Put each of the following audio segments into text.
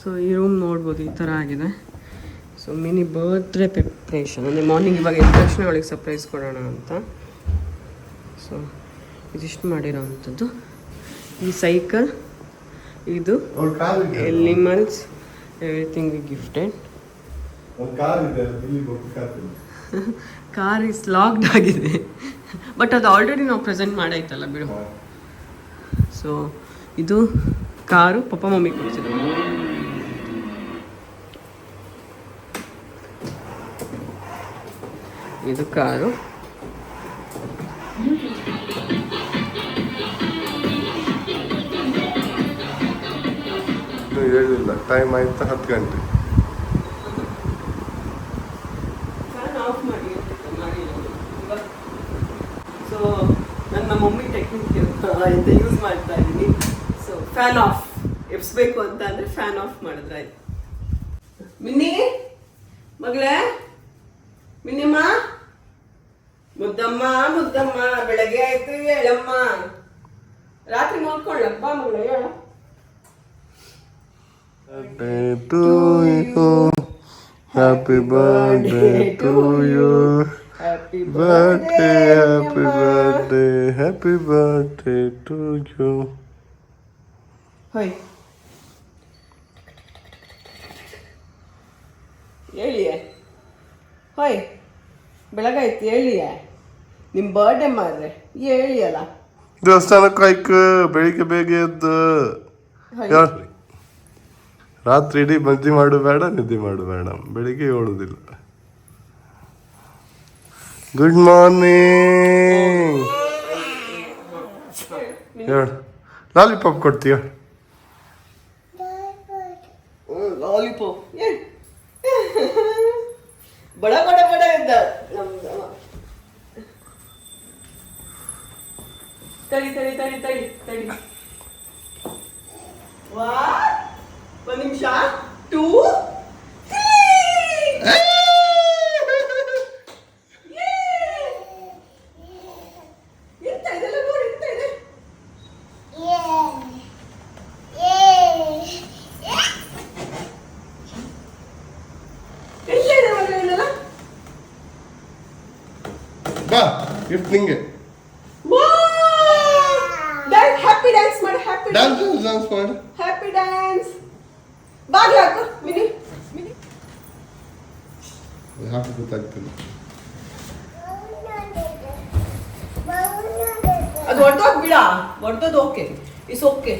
So ಈ room ನೋಡ್ಬೋದು ಈ ಥರ ಆಗಿದೆ. ಸೊ ಮಿನಿ ಬರ್ತ್ಡೇ ಪ್ರಿಪ್ರೇಷನ್ ಅಂದರೆ ಮಾರ್ನಿಂಗ್ ಇವಾಗ ಎದ್ದ ತಕ್ಷಣ ಅವಳಿಗೆ ಸರ್ಪ್ರೈಸ್ ಕೊಡೋಣ ಅಂತ. ಸೊ ಇದಿಷ್ಟು ಮಾಡಿರೋ ಅಂಥದ್ದು ಈ ಸೈಕಲ್ ಇದು animals everything we gifted car is locked ಆಗಿದೆ. ಬಟ್ ಅದು ಆಲ್ರೆಡಿ ನಾವು ಪ್ರೆಸೆಂಟ್ ಮಾಡಾಯ್ತಲ್ಲ ಬಿಡು. ಸೊ ಇದು ಕಾರು ಪಪ್ಪ ಮಮ್ಮಿ ಕೊಡ್ಸಿದ್ರು ಇದು ಕಾರು. ಹೇಳಿಲ್ಲ ಟೈಮ್ ಆಯ್ತು ಹತ್ತು ಗಂಟೆ. ಫ್ಯಾನ್ ಆಫ್ ಮಾಡಿ ಸೊ ನನ್ನ ಮಮ್ಮಿ ಟೆಕ್ನಿಕ್ ಅಂತ ಯೂಸ್ ಮಾಡ್ತಾ ಇದ್ದೀನಿ. ಸೊ ಫ್ಯಾನ್ ಆಫ್ ಎಬ್ಸ್ಬೇಕು ಅಂತ ಅಂದ್ರೆ ಫ್ಯಾನ್ ಆಫ್ ಮಾಡಿದ್ರೆ ಆಯ್ತು. ಮಿನ್ನಿ ಮಗಳೇ? ಮಿನ್ನಿಮ್ಮ? ಮುದ್ದಮ್ಮ ಮುದ್ದಮ್ಮ ಬೆಳಗ್ಗೆ ಆಯ್ತು ಹೇಳಮ್ಮ ರಾತ್ರಿ ನೋಡ್ಕೊಳ್ಳಪ್ಪ ಮಗಳೇ ಹೇಳ to you. Happy birthday to you. Happy Birthday, happy birthday, happy birthday to you. ಹೋಯ್ ಹೇಳಿಯೇ ಹೋಯ್ ಬೆಳಗಾಯ್ತು ಹೇಳಿಯೇ ನಿಮ್ಮ ಬರ್ಡೇ ಮಾರ್ರೆ ಹೇಳಿಯಲ್ಲ? ದೇವಸ್ಥಾನಕ್ಕೆ ಆಯ್ಕ ಬೆಳಿಗ್ಗೆ ಬೇಗ ಎದ್ದು ರಾತ್ರಿ ಇಡೀ ಮದ್ದಿ ಮಾಡು ಬೇಡ ನಿದ್ದೆ ಮಾಡು ಬೇಡ. ಬೆಳಿಗ್ಗೆ ಹೇಳುದಿಲ್ಲ. ಗುಡ್ ಮಾರ್ನಿಂಗ್ ಹೇಳು. ಲಾಲಿಪಾಪ್ ಕೊಡ್ತೀಯ? ಲಾಲಿಪಾಪ್ ಬಡ ಬಡ ಬಡ ಇದ್ದ ತಡಿ ತಡಿ ತಡಿ ತಡಿ ತಡಿ ವಾ ಒಂದ್ ನಿಮಿಷ ಟೂ ಎಂತ ಇದೆಲ್ಲ ನೋಡಿ ಎಂತ ಇದೆ ಎಂತ ಇದೆ ಮಗ ಇದೆಲ್ಲ ಬಾ ಗಿಫ್ಟ್ ನಿಂಗೆ ಹಾಕಿ ಗೊತ್ತಾಗ್ತದೆ ಅದು ಹೊಡ್ದೋಗ್ ಬಿಡ ಹೊಡ್ದೋದು ಓಕೆ ಇಸ್ ಓಕೆ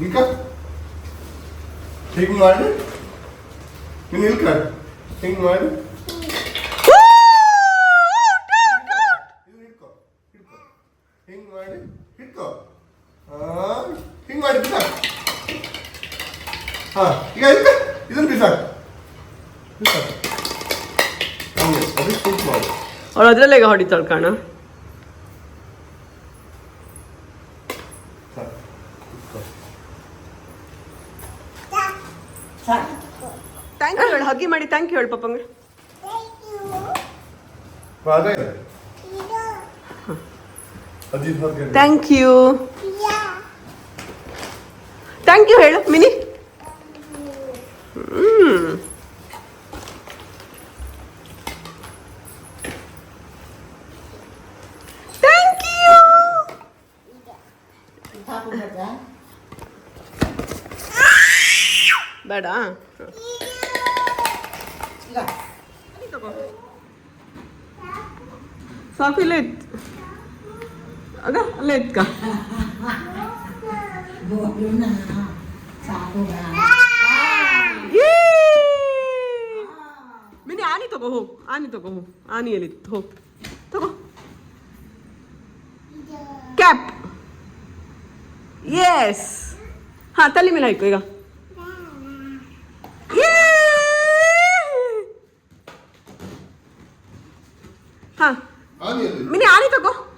ಈಗ ಹಿಂಗ್ ಮಾಡಿ ನೀನು ಇಲ್ಕಡ್ ಹಿಂಗ್ ಮಾಡಿ ಇದನ್ನ ಹಿಡ್ಕೊ ಹಿಡ್ಕೊ ಹಿಂಗ್ ಮಾಡಿ ಹಿಡ್ಕೊ ಆ, ಹಿಂಗ್ ಮಾಡಿ ಬಿಸಾಕ್ ಹಾ ಈಗ ಇಲ್ಕ ಇದನ್ನ ಬಿಸಾಕ್ ಬಿಸಾಕ್ ಹಂಗೆ ಅದಕ್ಕೆ ಶೂಟ್ ಮಾಡು ಅವಳು ಅದ್ರಲ್ಲೇ ಈಗ ಹೊಡಿತಾಳೆ ಕಾಣ ಸಾಕು ಹಿಡ್ಕೊ. ಸಾಕು ಥ್ಯಾಂಕ್ ಯು ಹೇಳು ಹಗ್ಗಿ ಮಾಡಿ ಥ್ಯಾಂಕ್ ಯು ಹೇಳು ಪಪ್ಪಂಗೆ ಥ್ಯಾಂಕ್ ಯು ಥ್ಯಾಂಕ್ ಯು ಹೇಳು ಮಿನಿ ಥ್ಯಾಂಕ್ ಯು ಬೇಡ ಈಗ ಸಾಕು ಇಲ್ಲ ಇತ್ತು ಆಗ ಅಲ್ಲೇ ಎತ್ಕ ಬೋಲುನ ಸಾಬುಗ ಯೇ! ಮಿನಿ ಆನಿ ತಗೋ ಹೋಗು ಆನಿ ತಗೋ ಹೋಗು ಆನಿ ಎಲ್ಲಿತ್ತು ಹೋಗು ತಗೋ ಕ್ಯಾಪ್ ಎಸ್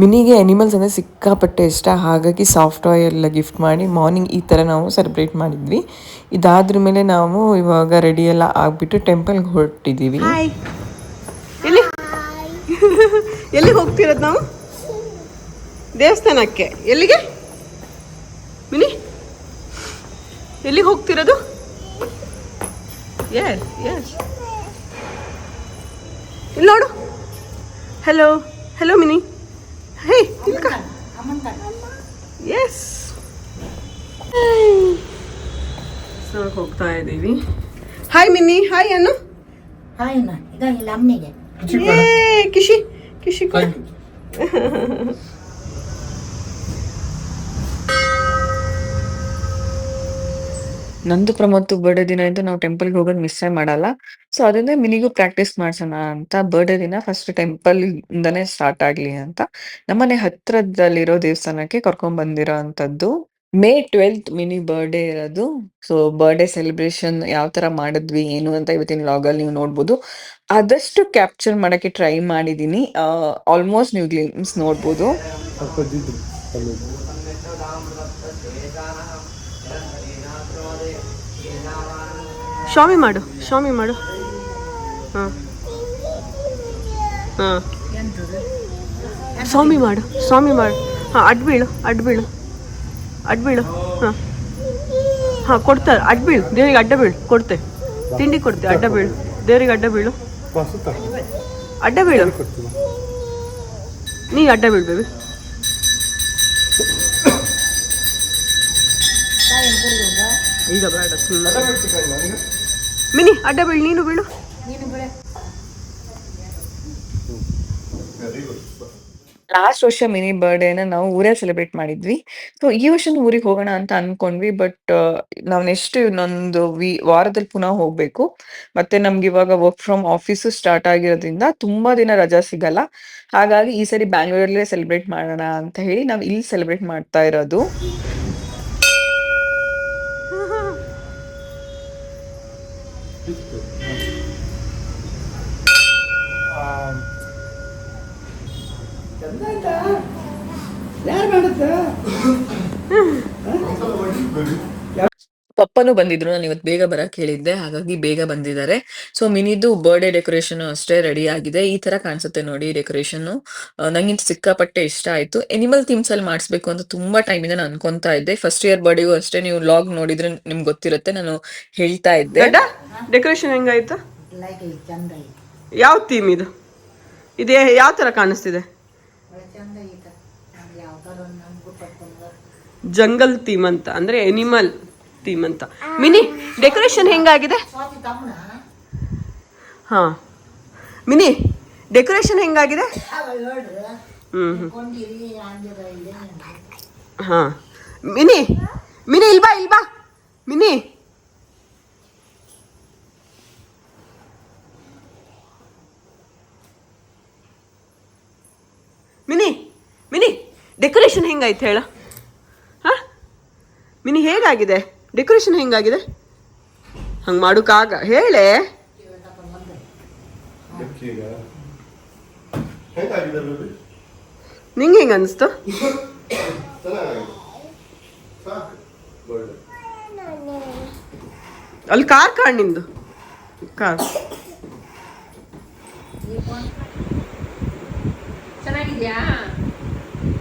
ಮಿನಿಗೆ ಅನಿಮಲ್ಸ್ ಅಂದರೆ ಸಿಕ್ಕಾಪಟ್ಟೆ ಇಷ್ಟ. ಹಾಗಾಗಿ ಸಾಫ್ಟ್ ಎಲ್ಲ ಗಿಫ್ಟ್ ಮಾಡಿ ಮಾರ್ನಿಂಗ್ ಈ ಥರ ನಾವು ಸೆಲೆಬ್ರೇಟ್ ಮಾಡಿದ್ವಿ. ಇದಾದ್ರ ಮೇಲೆ ನಾವು ಇವಾಗ ರೆಡಿ ಎಲ್ಲ ಆಗಿಬಿಟ್ಟು ಟೆಂಪಲ್ಗೆ ಹೊರಟಿದ್ದೀವಿ ಎಲ್ಲಿ? ಎಲ್ಲಿಗೆ ಹೋಗ್ತಿರೋದು ನಾವು? ದೇವಸ್ಥಾನಕ್ಕೆ. ಎಲ್ಲಿಗೆ? ಮಿನಿ? ಎಲ್ಲಿಗೆ ಹೋಗ್ತಿರೋದು? ಎಸ್ ಎಸ್ ಇಲ್ಲಿ ನೋಡು. Hello hello Mini. ಹೇ ಕಡೆ ಎಸ್ ಸೊ ಹೋಗ್ತಾ ಇದ್ದೀವಿ. ಹಾಯ್ ಮಿನಿ ಹಾಯ್ ಅನ್ನು ಹಾಯ್ ಈಗ ಇಲ್ಲ ಅಮ್ಮನಿಗೆ ಏ ಕಿಶಿ ಕಿಶಿ ನಂದು ಪ್ರಮೋದ್ ಬರ್ಡೇ ದಿನ ಅಂತ ನಾವು ಟೆಂಪಲ್ಗೆ ಹೋಗೋದು ಮಿಸ್ಸೇ ಮಾಡಲ್ಲ. ಸೊ ಅದರಿಂದ ಮಿನಿಗೂ ಪ್ರಾಕ್ಟೀಸ್ ಮಾಡ್ಸೋಣ ಅಂತ ಬರ್ಡೇ ದಿನ ಫಸ್ಟ್ ಟೆಂಪಲ್ ಇಂದನೇ ಸ್ಟಾರ್ಟ್ ಆಗ್ಲಿ ಅಂತ. ನಮ್ಮನೆ ಹತ್ರದಲ್ಲಿರೋ ದೇವಸ್ಥಾನಕ್ಕೆ ಕರ್ಕೊಂಡ್ ಬಂದಿರೋ ಅಂಥದ್ದು. ಮೇ ಟ್ವೆಲ್ತ್ ಮಿನಿ ಬರ್ಡೇ ಇರೋದು. ಸೊ ಬರ್ಡೇ ಸೆಲೆಬ್ರೇಷನ್ ಯಾವ ತರ ಮಾಡಿದ್ವಿ, ಏನು ಅಂತ ಇವತ್ತಿನ ಲಾಗಲ್ಲಿ ನೀವು ನೋಡ್ಬೋದು. ಆದಷ್ಟು ಕ್ಯಾಪ್ಚರ್ ಮಾಡಕ್ಕೆ ಟ್ರೈ ಮಾಡಿದ್ದೀನಿ ಆಲ್ಮೋಸ್ಟ್ ನೀವು ಗ್ಲಿಮ್ಸ್ ನೋಡ್ಬೋದು ಅಪ್ಪಾಜಿದು ಅಲ್ಲೇ ಶಾಮಿ ಮಾಡು ಶಾಮಿ ಮಾಡು. ಹಾಂ. ಹಾಂ. ಸ್ವಾಮಿ ಮಾಡು ಸ್ವಾಮಿ ಮಾಡು. ಹಾಂ ಅಡ್ಬೀಳು ಅಡ್ಬೀಳು ಅಡ್ಬೀಳು ಹಾಂ. ಹಾಂ ಕೊಡ್ತಾರೆ ಅಡ್ಬೀಳು ದೇವರಿಗೆ ಅಡ್ಡ ಬೀಳು ಕೊಡ್ತೆ. ತಿಂಡಿ ಕೊಡ್ತೆ ಅಡ್ಡ ಬೀಳು. ದೇವರಿಗೆ ಅಡ್ಡ ಬೀಳು. ಅಡ್ಡ ಬೀಳು. ನೀ ಅಡ್ಡ ಬೀಳು ಬೇಬಿ ಈಗ ಬೇಡ ಸುಮ್ಮನೆ ಮಿನಿ, ಅಡ್ಡ ಬೀಳು, ನೀನು ಬೀಳು. ಲಾಸ್ಟ್ ವರ್ಷ ಮಿನಿ ಬರ್ಡೇನ ನಾವು ಊರೇ ಸೆಲೆಬ್ರೇಟ್ ಮಾಡಿದ್ವಿ. ಸೊ ಈ ವರ್ಷ ಊರಿಗೆ ಹೋಗೋಣ ಅಂತ ಅನ್ಕೊಂಡ್ವಿ ಬಟ್ ನಾವು ನೆಕ್ಸ್ಟ್ ಇನ್ನೊಂದು ವಿ, ವಾರದಲ್ಲಿ ಪುನಃ ಹೋಗ್ಬೇಕು. ಮತ್ತೆ ನಮ್ಗೆ ಇವಾಗ ವರ್ಕ್ ಫ್ರಮ್ ಆಫೀಸು ಸ್ಟಾರ್ಟ್ ಆಗಿರೋದ್ರಿಂದ ತುಂಬಾ ದಿನ ರಜಾ ಸಿಗಲ್ಲ. ಹಾಗಾಗಿ ಈ ಸರಿ ಬ್ಯಾಂಗ್ಳೂರಲ್ಲೇ ಸೆಲೆಬ್ರೇಟ್ ಮಾಡೋಣ ಅಂತ ಹೇಳಿ ನಾವು ಇಲ್ಲಿ ಸೆಲೆಬ್ರೇಟ್ ಮಾಡ್ತಾ ಇರೋದು. ಪಪ್ಪನು ಬಂದಿದ್ರು ನಾನು ಇವತ್ತು ಬೇಗ ಬರಕ್ಕೆ ಹೇಳಿದ್ದೆ ಹಾಗಾಗಿ ಬೇಗ ಬಂದಿದ್ದಾರೆ. ಸೊ ಮಿನಿದು ಬರ್ಡೇ ಡೆಕೋರೇಷನ್ ಅಷ್ಟೇ ರೆಡಿ ಆಗಿದೆ. ಈ ತರ ಕಾಣಿಸುತ್ತೆ ನೋಡಿ ಡೆಕೋರೇಷನ್ ನಂಗಿಂತ ಸಿಕ್ಕಾಪಟ್ಟೆ ಇಷ್ಟ ಆಯ್ತು. ಎನಿಮಲ್ ಥೀಮ್ಸ್ ಅಲ್ಲಿ ಮಾಡಿಸ್ಬೇಕು ಅಂತ ತುಂಬಾ ಟೈಮಿಂದ ನಾನು ಅನ್ಕೊಂತಾ ಇದ್ದೆ. ಫಸ್ಟ್ ಇಯರ್ ಬರ್ಡೇಗೂ ಅಷ್ಟೇ ನೀವು ಲಾಗ್ ನೋಡಿದ್ರೆ ನಿಮ್ಗೆ ಗೊತ್ತಿರುತ್ತೆ ನಾನು ಹೇಳ್ತಾ ಇದ್ದೆ. ಡೆಕೋರೇಷನ್ ಹೆಂಗಾಯ್ತು? ಯಾವ ಥೀಮ್ ಇದು? ಇದು ಯಾವ ತರ ಕಾಣಿಸ್ತಿದೆ? ಜಂಗಲ್ ಥೀಮ್ ಅಂತ, ಅಂದ್ರೆ ಎನಿಮಲ್ ಥೀಮ್ ಅಂತ. ಮಿನಿ ಡೆಕೋರೇಷನ್ ಹೆಂಗಾಗಿದೆ? ಹಾಂ. ಮಿನಿ ಡೆಕೋರೇಷನ್ ಹೆಂಗಾಗಿದೆ? ಹ್ಮ್. ಹಾ. ಮಿನಿ ಮಿನಿ, ಇಲ್ಬಾ ಇಲ್ಬಾ? ಮಿನಿ. ಮಿನಿ ಡೆಕೋರೇಷನ್ ಹೆಂಗಾಯ್ತು ಹೇಳ? ಹಾಂ? ಮಿನಿ ಹೇಗಾಗಿದೆ? ಡೆಕೋರೇಷನ್ ಹೆಂಗಾಗಿದೆ? ಹಂಗೆ ಮಾಡೋಕ್ಕಾಗ ಹೇಳೆ. ನಿಂಗೆ ಹೆಂಗೆ ಅನಿಸ್ತು? ಅಲ್ಲಿ ಕಾರ್ ಕಾಣ್ ನಿಂದು. ಕಾರ್.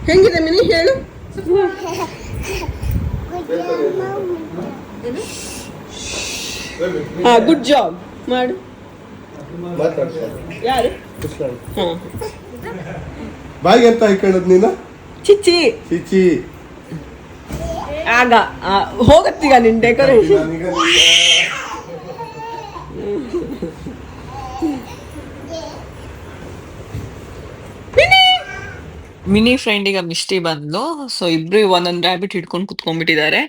ಹೆಂಗಿದೆ ಮಿನಿ ಹೇಳು. ಹಾ ಗುಡ್ ಜಾಬ್ ಮಾಡು. ಯಾರು? ಹಾಂ. ಬಾಯಿಗೆ ಅಂತ ಹಾಕೊಳ್ಳೋದು ನೀನು? ಚಿಚ್ಚಿ. ಚಿಚಿ ಆಗ ಹೋಗತ್ತೀಗ ನಿನ್ ಡೆಕೋರೇಷನ್ ಮಿನಿ ಫ್ರೆಂಡ್ ಈಗ ಮಿಸ್ಟಿ ಬಂದ್ಲು. ಸೊ ಇಬ್ರು ಒಂದೊಂದ್ ರಾಬಿಟ್ ಹಿಡ್ಕೊಂಡು ಕುತ್ಕೊಂಡ್ಬಿಟ್ಟಿದ್ದಾರೆ.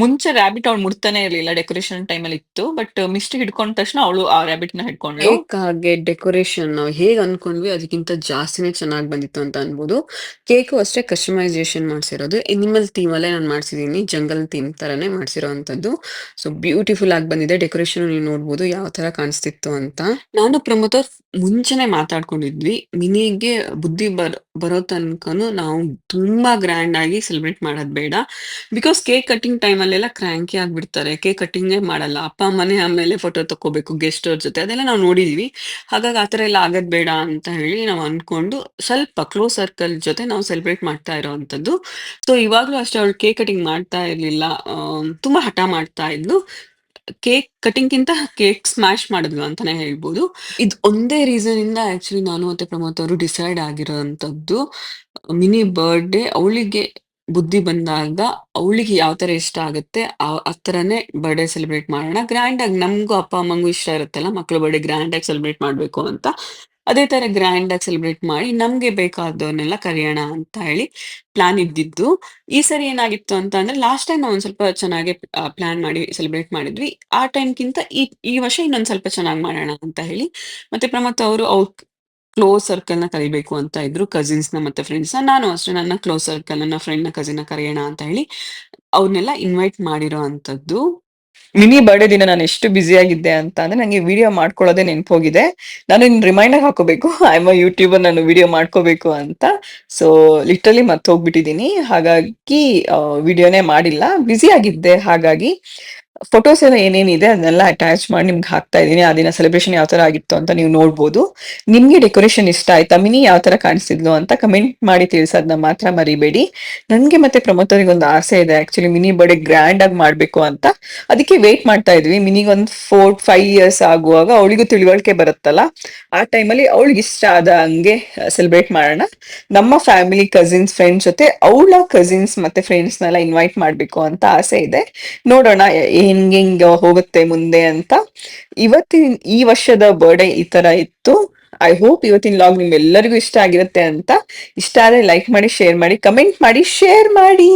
ಮುಂಚೆ ರಾಬಿಟ್ ಅವ್ಳು ಮುಡ್ತಾನೆ ಇರ್ಲಿಲ್ಲ ಡೆಕೋರೇಷನ್ ಟೈಮ್ ಅಲ್ಲಿ ಇತ್ತು. ಬಟ್ ಮಿಸ್ಟಿ ಹಿಡ್ಕೊಂಡ ತಕ್ಷಣ ಅವಳು ಆ ರ್ಯಾಬಿಟ್ನ ಹಿಡ್ಕೊಂಡ್ಲು ಕೇಕ್ ಹಾಗೆ ಡೆಕೋರೇಷನ್ ನಾವು ಹೇಗ್ ಅನ್ಕೊಂಡ್ವಿ ಅದಕ್ಕಿಂತ ಜಾಸ್ತಿನೇ ಚೆನ್ನಾಗಿ ಬಂದಿತ್ತು ಅಂತ ಅನ್ಬೋದು. ಕೇಕು ಅಷ್ಟೇ ಕಸ್ಟಮೈಸೇಷನ್ ಮಾಡಿಸಿರೋದು. ಎನಿಮಲ್ ಥೀಮ್ ಅಲ್ಲೇ ನಾನು ಮಾಡ್ಸಿದೀನಿ ಜಂಗಲ್ ಥೀಮ್ ತರನೇ ಮಾಡಿಸಿರೋ ಅಂತದ್ದು ಸೊ ಬ್ಯೂಟಿಫುಲ್ ಆಗಿ ಬಂದಿದೆ. ಡೆಕೋರೇಷನ್ ನೀವು ನೋಡ್ಬೋದು ಯಾವ ತರ ಕಾಣಿಸ್ತಿತ್ತು ಅಂತ. ನಾನು ಪ್ರಮೋದರ್ ಮುಂಚೆನೆ ಮಾತಾಡ್ಕೊಂಡಿದ್ವಿ. ಮಿನಿಗೆ ಬುದ್ಧಿ ಬರ್ ಬರೋ ತನಕನು ನಾವು ತುಂಬಾ ಗ್ರ್ಯಾಂಡ್ ಆಗಿ ಸೆಲೆಬ್ರೇಟ್ ಮಾಡೋದ್ ಬೇಡ. ಬಿಕಾಸ್ ಕೇಕ್ ಕಟಿಂಗ್ ಟೈಮ್ ಅಲ್ಲೆಲ್ಲ ಕ್ರ್ಯಾಂಕಿ ಆಗ್ಬಿಡ್ತಾರೆ. ಕೇಕ್ ಕಟಿಂಗೇ ಮಾಡಲ್ಲ. ಅಪ್ಪ ಮನೆ ಆಮೇಲೆ ಫೋಟೋ ತಕೋಬೇಕು ಗೆಸ್ಟ್ ಅವ್ರ ಜೊತೆ. ಅದೆಲ್ಲ ನಾವು ನೋಡಿದೀವಿ. ಹಾಗಾಗಿ ಆ ಥರ ಎಲ್ಲ ಆಗೋದ್ ಬೇಡ ಅಂತ ಹೇಳಿ ನಾವು ಅನ್ಕೊಂಡು ಸ್ವಲ್ಪ ಕ್ಲೋಸ್ ಸರ್ಕಲ್ ಜೊತೆ ನಾವು ಸೆಲೆಬ್ರೇಟ್ ಮಾಡ್ತಾ ಇರೋವಂಥದ್ದು. ಸೊ ಇವಾಗಲೂ ಅಷ್ಟೇ ಅವಳು ಕೇಕ್ ಕಟಿಂಗ್ ಮಾಡ್ತಾ ಇರ್ಲಿಲ್ಲ. ತುಂಬಾ ಹಠ ಮಾಡ್ತಾ ಇದ್ಲು. ಕೇಕ್, ಕಟಿಂಗ್ಗಿಂತ ಕೇಕ್ ಸ್ಮ್ಯಾಶ್ ಮಾಡಿದ್ಲು ಅಂತಾನೆ ಹೇಳ್ಬೋದು. ಇದು ಒಂದೇ ರೀಸನ್ ಇಂದ ಆಕ್ಚುಲಿ ನಾನು ಮತ್ತೆ ಪ್ರಮೋದ್ ಅವರು ಡಿಸೈಡ್ ಆಗಿರೋಂಥದ್ದು, ಮಿನಿ ಬರ್ಡೇ ಅವಳಿಗೆ ಬುದ್ಧಿ ಬಂದಾಗ ಅವಳಿಗೆ ಯಾವ ತರ ಇಷ್ಟ ಆಗುತ್ತೆ, ಆ ತರನೇ ಬರ್ಡೇ ಸೆಲೆಬ್ರೇಟ್ ಮಾಡೋಣ. ಗ್ರ್ಯಾಂಡ್ ಆಗಿ ನಮಗೂ ಅಪ್ಪ, ಅಮ್ಮಂಗೂ ಇಷ್ಟ ಇರುತ್ತಲ್ಲ ಮಕ್ಕಳು ಬರ್ಡೇ ಗ್ರ್ಯಾಂಡ್ ಆಗಿ ಸೆಲೆಬ್ರೇಟ್ ಮಾಡಬೇಕು ಅಂತ. ಅದೇ ತರ ಗ್ರ್ಯಾಂಡ್ ಆಗಿ ಸೆಲೆಬ್ರೇಟ್ ಮಾಡಿ ನಮ್ಗೆ ಬೇಕಾದವನ್ನೆಲ್ಲ ಕರೆಯೋಣ ಅಂತ ಹೇಳಿ ಪ್ಲಾನ್ ಇದ್ದಿದ್ದು. ಈ ಸರಿ ಏನಾಗಿತ್ತು ಅಂತ ಅಂದ್ರೆ ಲಾಸ್ಟ್ ಟೈಮ್ ನಾವು ಸ್ವಲ್ಪ ಚೆನ್ನಾಗಿ ಪ್ಲಾನ್ ಮಾಡಿ ಸೆಲೆಬ್ರೇಟ್ ಮಾಡಿದ್ವಿ. ಆ ಟೈಮ್ಗಿಂತ ಈ ಈ ವರ್ಷ ಇನ್ನೊಂದ್ ಸ್ವಲ್ಪ ಚೆನ್ನಾಗಿ ಮಾಡೋಣ ಅಂತ ಹೇಳಿ. ಮತ್ತೆ ಪ್ರಮತ್ ಅವರು ಅವ್ರ ಕ್ಲೋಸ್ ಸರ್ಕಲ್ನ ಕರಿಬೇಕು ಅಂತ ಇದ್ರು. ಕಸಿನ್ಸ್ನ ಮತ್ತೆ ಫ್ರೆಂಡ್ಸ್ನ. ನಾನು ಅಷ್ಟೇ ನನ್ನ ಕ್ಲೋಸ್ ಸರ್ಕಲ್ ನನ್ನ ಫ್ರೆಂಡ್ನ ಕಸಿನ್ನ ಕರೆಯೋಣ ಅಂತ ಹೇಳಿ ಅವ್ರನ್ನೆಲ್ಲ ಇನ್ವೈಟ್ ಮಾಡಿರೋ ಅಂತದ್ದು ಮಿನಿ ಬರ್ಡೇ ದಿನ ನಾನು ಎಷ್ಟು ಬ್ಯುಸಿ ಆಗಿದ್ದೆ ಅಂತ ಅಂದ್ರೆ ನಂಗೆ ವಿಡಿಯೋ ಮಾಡ್ಕೊಳ್ಳೋದೇ ನೆನಪೋಗಿದೆ. ನಾನು ನಿನ್ ರಿಮೈಂಡರ್ ಹಾಕೋಬೇಕು. ಐ ಎಂ ಯೂಟ್ಯೂಬರ್ ನಾನು ವಿಡಿಯೋ ಮಾಡ್ಕೋಬೇಕು ಅಂತ. ಸೊ ಲಿಟ್ರಲಿ ಮತ್ತೆ ಹೋಗ್ಬಿಟ್ಟಿದ್ದೀನಿ ಹಾಗಾಗಿ ವಿಡಿಯೋನೇ ಮಾಡಿಲ್ಲ. ಬ್ಯುಸಿ ಆಗಿದ್ದೆ, ಹಾಗಾಗಿ. ಫೋಟೋಸ್ ಎಲ್ಲ ಏನೇನಿದೆ, ಅದನ್ನೆಲ್ಲ ಅಟ್ಯಾಚ್ ಮಾಡಿ ನಿಮ್ಗೆ ಹಾಕ್ತಾ ಇದ್ದೀನಿ. ಆ ದಿನ ಸೆಲೆಬ್ರೇಷನ್ ಯಾವ ತರ ಆಗಿತ್ತು ಅಂತ ನೀವು ನೋಡ್ಬೋದು. ನಿಮ್ಗೆ ಡೆಕೋರೇಷನ್ ಇಷ್ಟ ಆಯ್ತಾ? ಮಿನಿ ಯಾವ ತರ ಕಾಣಿಸ್ತಿದ್ಲು ಅಂತ ಕಮೆಂಟ್ ಮಾಡಿ ತಿಳಿಸೋದನ್ನ ಮಾತ್ರ ಮರಿಬೇಡಿ. ನನಗೆ ಮತ್ತೆ ಪ್ರಮೋದರಿಗೆ ಒಂದು ಆಸೆ ಇದೆ. ಆಕ್ಚುಲಿ ಮಿನಿ ಬರ್ಡೇ ಗ್ರ್ಯಾಂಡ್ ಆಗಿ ಮಾಡ್ಬೇಕು ಅಂತ. ಅದಕ್ಕೆ ವೇಟ್ ಮಾಡ್ತಾ ಇದ್ವಿ. ಮಿನಿಗೆ ಒಂದು ಫೋರ್ ಫೈವ್ ಇಯರ್ಸ್ ಆಗುವಾಗ ಅವಳಿಗೂ ತಿಳುವಳಿಕೆ ಬರುತ್ತಲ್ಲ. ಆ ಟೈಮಲ್ಲಿ ಅವಳಿಗೆ ಇಷ್ಟ ಆದ ಹಂಗೆ ಸೆಲೆಬ್ರೇಟ್ ಮಾಡೋಣ. ನಮ್ಮ ಫ್ಯಾಮಿಲಿ ಕಸಿನ್ಸ್ ಫ್ರೆಂಡ್ಸ್ ಜೊತೆ ಅವಳ ಕಸಿನ್ಸ್ ಮತ್ತೆ ಫ್ರೆಂಡ್ಸ್ನೆಲ್ಲ ಇನ್ವೈಟ್ ಮಾಡಬೇಕು ಅಂತ ಆಸೆ ಇದೆ. ನೋಡೋಣ ಹೆಂಗ್ ಹೆಂಗ್ ಹೋಗುತ್ತೆ ಮುಂದೆ ಅಂತ. ಇವತ್ತಿನ ಈ ವರ್ಷದ ಬರ್ಡೇ ಈ ತರ ಇತ್ತು. ಐ ಹೋಪ್ ಇವತ್ತಿನ ಲಾಗ್ ನಿಮ್ಗೆಲ್ಲರಿಗೂ ಇಷ್ಟ ಆಗಿರುತ್ತೆ ಅಂತ. ಇಷ್ಟ ಆದ್ರೆ ಲೈಕ್ ಮಾಡಿ ಶೇರ್ ಮಾಡಿ ಕಮೆಂಟ್ ಮಾಡಿ ಶೇರ್ ಮಾಡಿ.